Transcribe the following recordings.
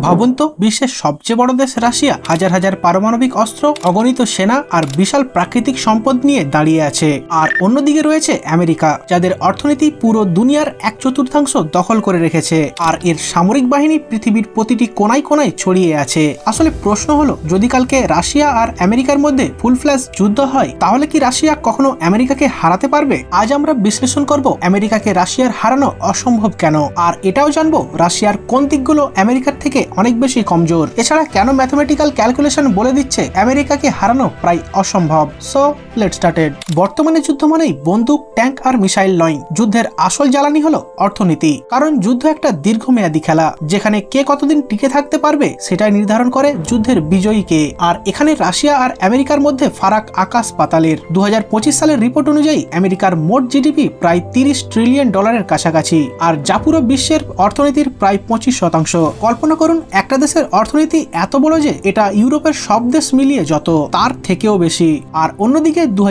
ভাবুন তো, বিশ্বের সবচেয়ে বড় দেশ রাশিয়া। হাজার হাজার পারমাণবিক অস্ত্র, অগণিত সেনা আর বিশাল প্রাকৃতিক সম্পদ নিয়ে দাঁড়িয়ে আছে। আর অন্যদিকে রয়েছে আমেরিকা, যাদের অর্থনীতি পুরো দুনিয়ার এক চতুর্থাংশ দখল করে রেখেছে। আর এর সামরিক বাহিনী পৃথিবীর প্রতিটি কোনায় কোনায় ছড়িয়ে আছে। আসলে প্রশ্ন হলো, যদি কালকে রাশিয়া আর আমেরিকার মধ্যে ফুল ফ্ল্যাশ যুদ্ধ হয়, তাহলে কি রাশিয়া কখনো আমেরিকাকে হারাতে পারবে? আজ আমরা বিশ্লেষণ করব, আমেরিকাকে রাশিয়ার হারানো অসম্ভব কেন? আর এটাও জানব, রাশিয়ার কোন দিকগুলো আমেরিকার থেকে অনেক বেশি কমজোর। এছাড়া কেন ম্যাথমেটিক্যাল ক্যালকুলেশন বলে দিচ্ছে? আমেরিকাকে হারানো প্রায় অসম্ভব। সো লেট স্টার্টেড বর্তমানে যুদ্ধ মানেই বন্দুক, ট্যাঙ্ক আর মিসাইল নয় যুদ্ধের আসল জ্বালানি হলো অর্থনীতি। কারণ যুদ্ধ একটা দীর্ঘমেয়াদী খেলা, যেখানে কে কতদিন টিকে থাকতে পারবে সেটাই নির্ধারণ করে যুদ্ধের বিজয়ী কে। আর এখানে রাশিয়া আর আমেরিকার মধ্যে ফারাক আকাশ পাতালের। দু হাজার পঁচিশ সালের রিপোর্ট অনুযায়ী আমেরিকার মোট জিডিপি প্রায় তিরিশ ট্রিলিয়ন ডলারের কাছাকাছি। আর যা পুরো বিশ্বের অর্থনীতির প্রায় পঁচিশ শতাংশ। কল্পনা করুন একটা দেশের অর্থনীতি এত বড় যে এটা ইউরোপের সব দেশ মিলিয়ে যত, তার থেকেও বেশি। আর অন্যদিকে দু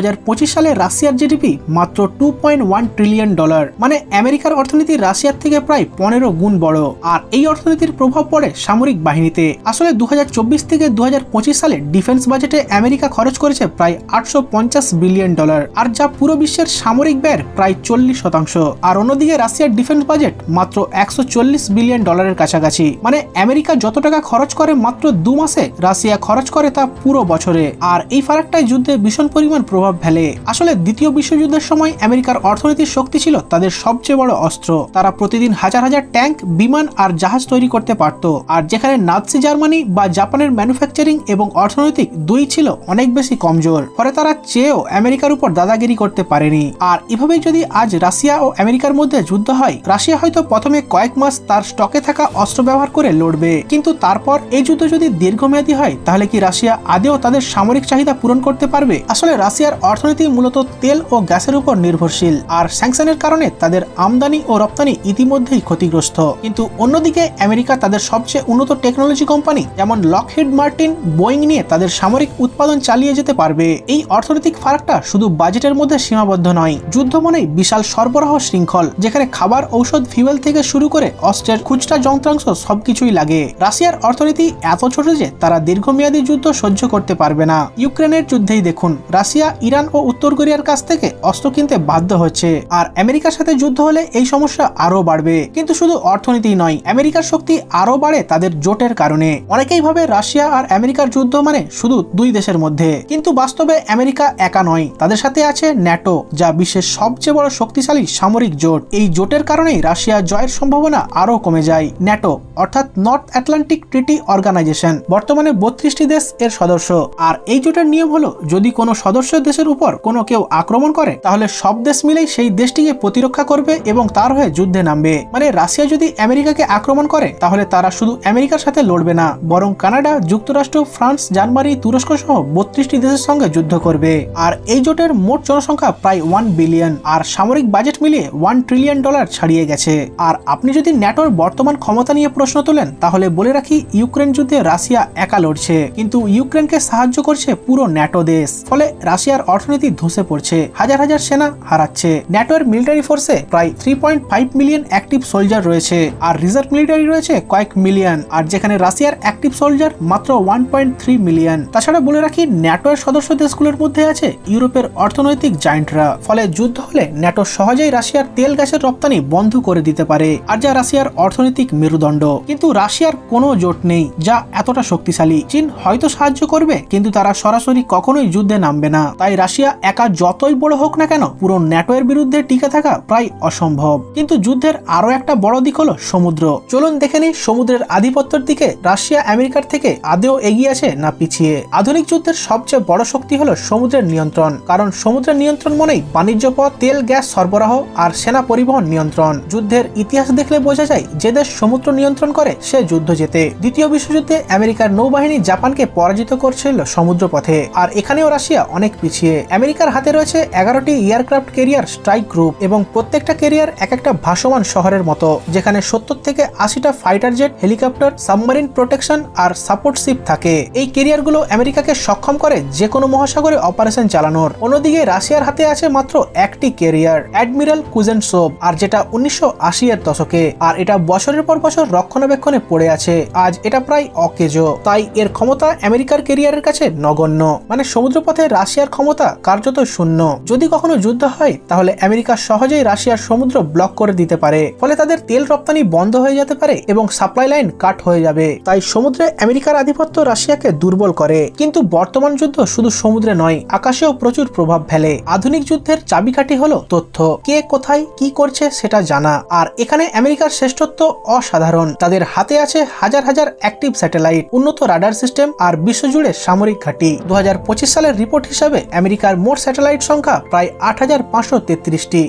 সালে রাশিয়ার জিডিপি মাত্র টু ট্রিলিয়ন ডলার মানে আমেরিকার অর্থনীতি রাশিয়ার থেকে প্রায় পনেরো গুণ বড়। আর এই অর্থনীতির প্রভাব পড়ে সামরিক বাহিনীতে। আসলে দু থেকে দু হাজার পঁচিশ সালে ডিফেন্স বাজেটে আমেরিকা খরচ করেছে প্রায় আটশো পঞ্চাশ বিলিয়ন ডলার, আর যা পুরো বিশ্বের সামরিক ব্যয়ের প্রায় চল্লিশ শতাংশ। আর অন্যদিকে রাশিয়ার ডিফেন্স বাজেট মাত্র একশো চল্লিশ বিলিয়ন ডলারের কাছাকাছি মানে আমেরিকা যত টাকা খরচ করে মাত্র দু মাসে, রাশিয়া খরচ করে তা পুরো বছরে। আর এই ফারাকটাই যুদ্ধে ভীষণ পরিমাণ প্রভাব ফেলে। আসলে দ্বিতীয় বিশ্বযুদ্ধের সময় আমেরিকার অর্থনীতির শক্তি ছিল তাদের সবচেয়ে বড় অস্ত্র। তারা প্রতিদিন হাজার হাজার ট্যাঙ্ক, বিমান আর জাহাজ তৈরি করতে পারত। আর যেখানে নাৎসি জার্মানি বা জাপানের ম্যানুফ্যাকচারিং এবং অর্থনৈতিক দুই ছিল অনেক বেশি কমজোর। ফলে তারা চেয়েও আমেরিকার উপর দাদাগিরি করতে পারেনি। আর এভাবেই যদি আজ রাশিয়া ও আমেরিকার মধ্যে যুদ্ধ হয়, রাশিয়া হয়তো প্রথমে কয়েক মাস তার স্টকে থাকা অস্ত্র ব্যবহার করে লড়বে। কিন্তু তারপর এই যুদ্ধ যদি দীর্ঘমেয়াদী হয়, তাহলে কি রাশিয়া আদেও তাদের সামরিক চাহিদা পূরণ করতে পারবে? আসলে রাশিয়ার অর্থনীতি মূলত তেল ও গ্যাসের উপর নির্ভরশীল, আর স্যাংশনের কারণে তাদের আমদানি ও রপ্তানি ইতিমধ্যেই ক্ষতিগ্রস্ত। কিন্তু অন্যদিকে, আমেরিকা তাদের সবচেয়ে উন্নত টেকনোলজি কোম্পানি, যেমন লকহিড মার্টিন, বোয়িং নিয়ে তাদের সামরিক উৎপাদন চালিয়ে যেতে পারবে। এই অর্থনৈতিক ফারাকটা শুধু বাজেটের মধ্যে সীমাবদ্ধ নয়, যুদ্ধ মানেই বিশাল সরবরাহ শৃঙ্খল, যেখানে খাবার, ঔষধ, ফিউয়েল থেকে শুরু করে অস্ত্রের খুচরা যন্ত্রাংশ সবকিছুই লাগে। রাশিয়ার অর্থনীতি এত ছোট যে তারা দীর্ঘমেয়াদী যুদ্ধ সহ্য করতে পারবে না। ইউক্রেনের যুদ্ধেই দেখুন, রাশিয়া, ইরান ও উত্তর কোরিয়ার কাছ থেকে অস্ত্র কিনতে বাধ্য হচ্ছে। আর আমেরিকার সাথে যুদ্ধ হলে এই সমস্যা আরও বাড়বে। কিন্তু শুধু অর্থনীতি নয়, আমেরিকার শক্তি আরও বাড়ে তাদের জোটের কারণে। অনেকেই ভাবে রাশিয়া আর আমেরিকার যুদ্ধ মানে শুধু দুই দেশের মধ্যে। কিন্তু বাস্তবে আমেরিকা একা নয়, তাদের সাথে আছে ন্যাটো, যা বিশ্বের সবচেয়ে বড় শক্তিশালী সামরিক জোট। এই জোটের কারণেই রাশিয়া জয়ের সম্ভাবনা আরও কমে যায়। ন্যাটো, অর্থাৎ নর্থ আটলান্টিক ট্রিটি অর্গানাইজেশন বর্তমানে বত্রিশটি দেশ এর সদস্য। আর এই জোটের নিয়ম হলো, যদি কোনো সদস্য দেশের উপর কোনো কেউ আক্রমণ করে, তাহলে সব দেশ মিলেই সেই দেশটিকে প্রতিরক্ষা করবে এবং তার হয়ে যুদ্ধে নামবে। মানে রাশিয়া যদি আমেরিকাকে আক্রমণ করে, তাহলে তারা শুধু আমেরিকার সাথে লড়বে না, বরং কানাডা, যুক্তরাষ্ট্র, ফ্রান্স, জার্মানি তুরস্ক সহ বত্রিশটি দেশের সঙ্গে যুদ্ধ করবে। আর এই জোটের মোট জনসংখ্যা প্রায় ওয়ান বিলিয়ন আর সামরিক বাজেট মিলিয়ে ওয়ান ট্রিলিয়ন ডলার ছাড়িয়ে গেছে। আর আপনি যদি ন্যাটোর বর্তমান ক্ষমতা নিয়ে প্রশ্ন তোলেন, তাহলে বলে রাখি, ইউক্রেন যুদ্ধে রাশিয়া একা লড়ছে, কিন্তু ইউক্রেনকে সাহায্য করছে পুরো ন্যাটো দেশ। ফলে রাশিয়ার অর্থনীতি ধসে পড়ছে, হাজার হাজার সেনা হারাচ্ছে। ন্যাটোর মিলিটারি ফোর্সে প্রায় three point five million active soldier রয়েছে, আর রিজার্ভ মিলিটারি রয়েছে কয়েক মিলিয়ন আর যেখানে রাশিয়ার অ্যাক্টিভ সোলজার মাত্র ওয়ান পয়েন্ট থ্রি মিলিয়ন তাছাড়া বলে রাখি, ন্যাটোর সদস্য দেশগুলোর মধ্যে আছে ইউরোপের অর্থনৈতিক জায়েন্টরা ফলে যুদ্ধ হলে ন্যাটো সহজেই রাশিয়ার তেল গ্যাসের রপ্তানি বন্ধ করে দিতে পারে, আর যা রাশিয়ার অর্থনৈতিক মেরুদণ্ড। কিন্তু রাশিয়ার কোনো জোট নেই যা এতটা শক্তিশালী। চীন হয়তো সাহায্য করবে, কিন্তু তারা সরাসরি কখনোই যুদ্ধে নামবে না। তাই রাশিয়া একা যতই বড় হোক না কেন, পুরো ন্যাটো এর বিরুদ্ধে টিকে থাকা প্রায় অসম্ভব। কিন্তু যুদ্ধের আরও একটা বড় দিক হলো সমুদ্র। চলুন দেখে নিই সমুদ্রের আধিপত্যের দিকে রাশিয়া আমেরিকার থেকে আদেও এগিয়ে আছে না পিছিয়ে। আধুনিক যুদ্ধের সবচেয়ে বড় শক্তি হলো সমুদ্রের নিয়ন্ত্রণ, কারণ সমুদ্রের নিয়ন্ত্রণ মনেই বাণিজ্য পথ, তেল, গ্যাস, সরবরাহ আর সেনা পরিবহন নিয়ন্ত্রণ। যুদ্ধের ইতিহাস দেখলে বোঝা যায় যে দেশ সমুদ্র নিয়ন্ত্রণ করে, সে যুদ্ধ জেতে দ্বিতীয় বিশ্বযুদ্ধে আমেরিকার নৌবাহিনী জাপানকে পরাজিত করছিল সমুদ্র পথে আর এখানেও রাশিয়া অনেক পিছিয়ে। আমেরিকার হাতে রয়েছে এগারোটি এয়ারক্রাফট কেরিয়ার স্ট্রাইক গ্রুপ এবং প্রত্যেকটা কেরিয়ার এক একটা ভাসমান শহরের মতো, যেখানে সত্তর থেকে আশিটা fighter jet, helicopter, submarine protection আর সাপোর্ট শিপ থাকে। এই কেরিয়ারগুলো আমেরিকাকে সক্ষম করে যে কোনো মহাসাগরে অপারেশন চালানোর। অন্যদিকে রাশিয়ার হাতে আছে মাত্র একটি কেরিয়ার অ্যাডমিরাল কুজেন কুজেনসোভ, আর যেটা উনিশশো আশি এর দশকে। আর এটা বছরের পর বছর রক্ষণাবেক্ষণে পড়ে আছে। আজ এটা প্রায় অকেজো। তাই এর ক্ষমতা আমেরিকার কেরিয়ারের কাছে নগণ্য। মানে সমুদ্রপথে রাশিয়ার ক্ষমতা কার্যত শূন্য। যদি কখনো যুদ্ধ হয়, তাহলে আমেরিকা সহজেই রাশিয়ার সমুদ্র ব্লক করে দিতে পারে। ফলে তাদের তেল রপ্তানি বন্ধ হয়ে যেতে পারে এবং সাপ্লাই লাইন কাট হয়ে যাবে। তাই সমুদ্রে আমেরিকার আধিপত্য রাশিয়াকে দুর্বল করে। কিন্তু বর্তমান যুদ্ধ শুধু সমুদ্রে নয়, আকাশেও প্রচুর প্রভাব ফেলে। আধুনিক যুদ্ধের চাবিকাঠি হলো তথ্য। কে কোথায় কি করছে সেটা জানা। আর এখানে আমেরিকার শ্রেষ্ঠত্ব অসাধারণ। তাদের হাতে আছে হাজার হাজার অ্যাক্টিভ স্যাটেলাইট উন্নত রাডার সিস্টেম আর বিশ্বজুড়ে সামরিক ঘাঁটি। দুহাজার পঁচিশ সালের রিপোর্ট হিসাবে আমেরিকার মোট স্যাটেলাইট সংখ্যা প্রায় আট হাজার পাঁচশো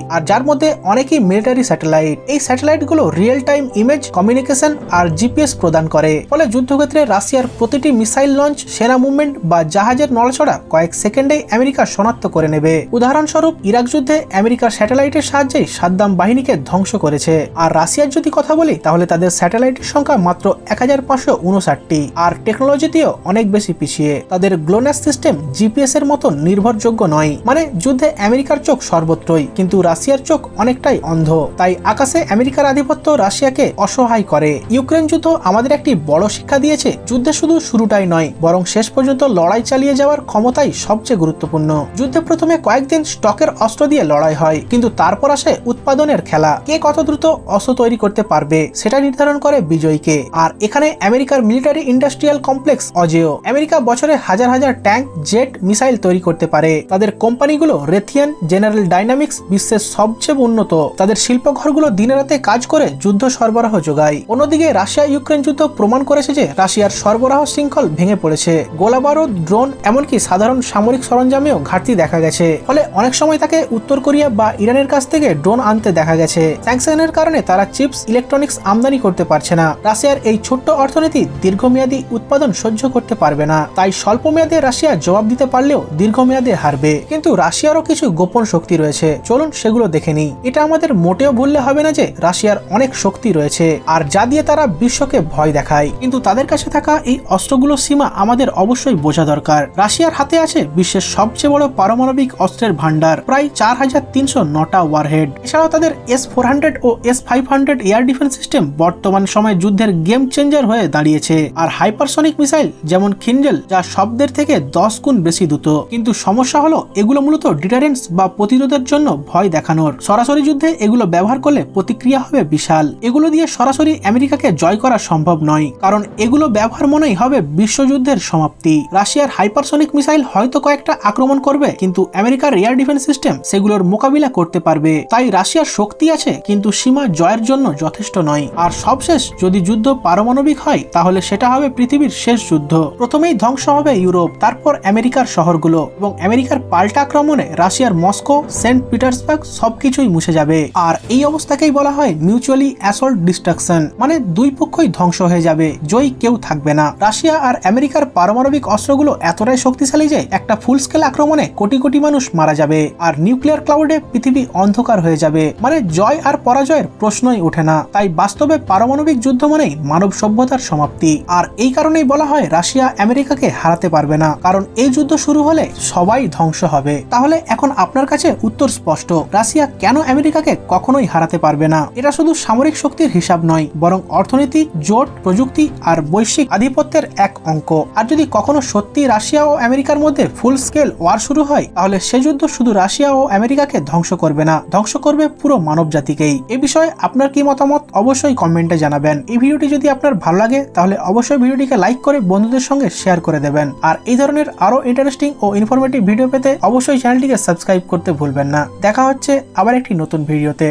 আর যার মধ্যে অনেকই মিলিটারি স্যাটেলাইট এই স্যাটেলাইটগুলো রিয়েল টাইম ইমেজ কমিউনিকেশন আর জিপিএস প্রদান করে। ফলে যুদ্ধক্ষেত্রে রাশিয়ার প্রতিটি মিসাইল লঞ্চ সেনা মুভমেন্ট বা জাহাজের নড়াচড়া কয়েক সেকেন্ডে আমেরিকা শনাক্ত করে নেবে। উদাহরণস্বরূপ, ইরাক যুদ্ধে আমেরিকার স্যাটেলাইটের সাহায্যে সাদ্দাম বাহিনীকে ধ্বংস করেছে। আর রাশিয়ার যদি কথা বলি, তাহলে তাদের স্যাটেলাইটের সংখ্যা মাত্র এক হাজার পাঁচশো উনষাটটি। আর টেকনোলজিতেও অনেক বেশি পিছিয়ে। তাদের গ্লোনাস সিস্টেম জিপিএস এর মতো নির্ভরযোগ্য নয়। মানে যুদ্ধে আমেরিকার চোখ সর্বত্রই, কিন্তু রাশিয়ার চোখ অনেকটাই অন্ধ। তাই আকাশে আমেরিকার আধিপত্য রাশিয়াকে অসহায় করে। ইউক্রেন যুদ্ধ আমাদের একটি বড় শিক্ষা দিয়েছে, যুদ্ধে শুধু শুরুটাই নয়, বরং শেষ পর্যন্ত লড়াই চালিয়ে যাওয়ার ক্ষমতাই সবচেয়ে গুরুত্বপূর্ণ। যুদ্ধে প্রথমে কয়েকদিন স্টকের অস্ত্র দিয়ে লড়াই হয়, কিন্তু তারপর আসে উৎপাদনের খেলা। কে কত দ্রুত অস্ত্র তৈরি করতে পারবে, সেটা নির্ধারণ করে বিজয়ীকে। আর এখানে আমেরিকার মিলিটারি ইন্ডাস্ট্রিয়াল কমপ্লেক্স অজেয়। আমেরিকা বছরে হাজার হাজার ট্যাঙ্ক, জেট, মিসাইল তৈরি করতে পারে। তাদের কোম্পানিগুলো রেথিয়ান জেনারেল ডাইনামিক্স বিশ্বের সবচেয়ে উন্নত। তাদের শিল্পঘরগুলো দিনে রাতে কাজ করে যুদ্ধ সরবরাহ যোগায়। অন্যদিকে রাশিয়া ইউক্রেন যুদ্ধ প্রমাণ করেছে যে রাশিয়ার সরবরাহ শৃঙ্খল ভেঙে পড়েছে। গোলাবারুদ, ড্রোন, এমনকি সাধারণ সামরিক সরঞ্জামেও ঘাটতি দেখা গেছে। ফলে অনেক সময় তাকে উত্তর কোরিয়া বা ইরানের কাছ থেকে ড্রোন আনতে দেখা গেছে। স্যাংশনের কারণে তারা চিপস, ইলেকট্রনিক্স আমদানি করতে পারছে না। রাশিয়ার এই ছোট্ট অর্থনীতি দীর্ঘমেয়াদী উৎপাদন সহ্য করতে পারবে না। তাই স্বল্প মেয়াদে রাশিয়া জবাব দিতে পারলেও দীর্ঘমেয়াদে হারবে। কিন্তু রাশিয়ারও কিছু গোপন শক্তি রয়েছে। চলুন সেগুলো দেখে নিই। এটা আমাদের মোটেও ভুললে হবে না যে রাশিয়ার অনেক শক্তি রয়েছে। আর যা দিয়ে তারা বিশ্বকে ভয় দেখায়। কিন্তু তাদের কাছে থাকা এই অস্ত্রগুলোর সীমা আমাদের অবশ্যই বোঝা দরকার। রাশিয়ার হাতে আছে বিশ্বের সবচেয়ে বড় পারমাণবিক অস্ত্রের ভান্ডার প্রায় চার হাজার তিনশো নটা ওয়ারহেড এছাড়াও তাদের এস ফোর হান্ড্রেড ও S five hundred air defence system বর্তমান সময়ে যুদ্ধের গেম চেঞ্জার হয়ে দাঁড়িয়েছে। আর হাইপারসনিক মিসাইল যেমন খিনজেল যা শব্দের থেকে দশ গুণ বেশি দ্রুত। কিন্তু সমস্যা হলো, এগুলো মূলত ডিটারেন্স বা প্রতিরোধের জন্য ভয় দেখানোর। সরাসরি যুদ্ধে এগুলো ব্যবহার করলে প্রতিক্রিয়া হবে বিশাল। এগুলো দিয়ে সরাসরি আমেরিকাকে জয় করা সম্ভব নয়, কারণ এগুলো ব্যবহার মনেই হবে বিশ্বযুদ্ধের সমাপ্তি। রাশিয়ার হাইপারসনিক মিসাইল হয়তো কয়েকটা আক্রমণ করবে, কিন্তু আমেরিকার এয়ার ডিফেন্স সিস্টেম সেগুলোর মোকাবিলা করতে পারবে। তাই রাশিয়ার শক্তি আছে, কিন্তু সীমা জয়ের জন্য যথেষ্ট নয়। আর সবশেষ, যদি যুদ্ধ পারমাণবিক হয়, তাহলে সেটা হবে পৃথিবীর শেষ যুদ্ধ। প্রথমেই ধ্বংস হবে ইউরোপ, তারপর আমেরিকার শহরগুলো এবং আমেরিকার পাল্টা আক্রমণে রাশিয়ার মস্কো, সেন্ট পিটার্সবার্গ সবকিছুই মুছে যাবে। আর এই অবস্থাকেই বলা হয় মিউচুয়ালি অ্যাসল্ট ডিস্ট্রাকশন মানে দুই পক্ষই ধ্বংস হয়ে যাবে, জয়ী কেউ থাকবে না। রাশিয়া আর আমেরিকার পারমাণবিক অস্ত্রগুলো এতটাই শক্তিশালী যে একটা ফুল স্কেল আক্রমণে কোটি কোটি মানুষ মারা যাবে, আর নিউক্লিয়ার ক্লাউডে পৃথিবী অন্ধকার হয়ে যাবে। মানে জয় আর পরাজয়ের প্রশ্নই ওঠে না। তাই বাস্তবে পারমাণবিক যুদ্ধ মানেই মানব সভ্যতার সমাপ্তি। আর এই কারণেই বলা হয় রাশিয়া আমেরিকাকে হারাতে পারবে না। কারণ এই যুদ্ধ শুরু হলে সবাই ধ্বংস হবে। তাহলে এখন আপনার কাছে উত্তর স্পষ্ট। রাশিয়া কেন আমেরিকাকে কখনোই হারাতে পারবে না? এটা শুধু সামরিক শক্তির হিসাব নয়, বরং অর্থনীতি জোট, প্রযুক্তি আর বৈশ্বিক আধিপত্যের এক অঙ্ক। আর যদি কখনো সত্যি রাশিয়া ও আমেরিকার মধ্যে ফুল স্কেল ওয়ার শুরু হয়, তাহলে সে যুদ্ধ শুধু রাশিয়া ও আমেরিকাকে ধ্বংস করবে না। ধ্বংস করবে পুরো মানব জাতিকেই এ বিষয়ে আপনার কি মতামত অবশ্যই কমেন্টে জানাবেন। এই ভিডিওটি যদি আপনার ভালো লাগে, তাহলে অবশ্যই ভিডিওটিকে লাইক করে বন্ধুদের সঙ্গে শেয়ার করে দেবেন। আর এই ধরনের আরও ইন্টারেস্টিং ও ইনফরমেটিভ ভিডিও পেতে অবশ্যই চ্যানেলটিকে সাবস্ক্রাইব করতে ভুলবেন না। দেখা হচ্ছে আবার একটি নতুন ভিডিওতে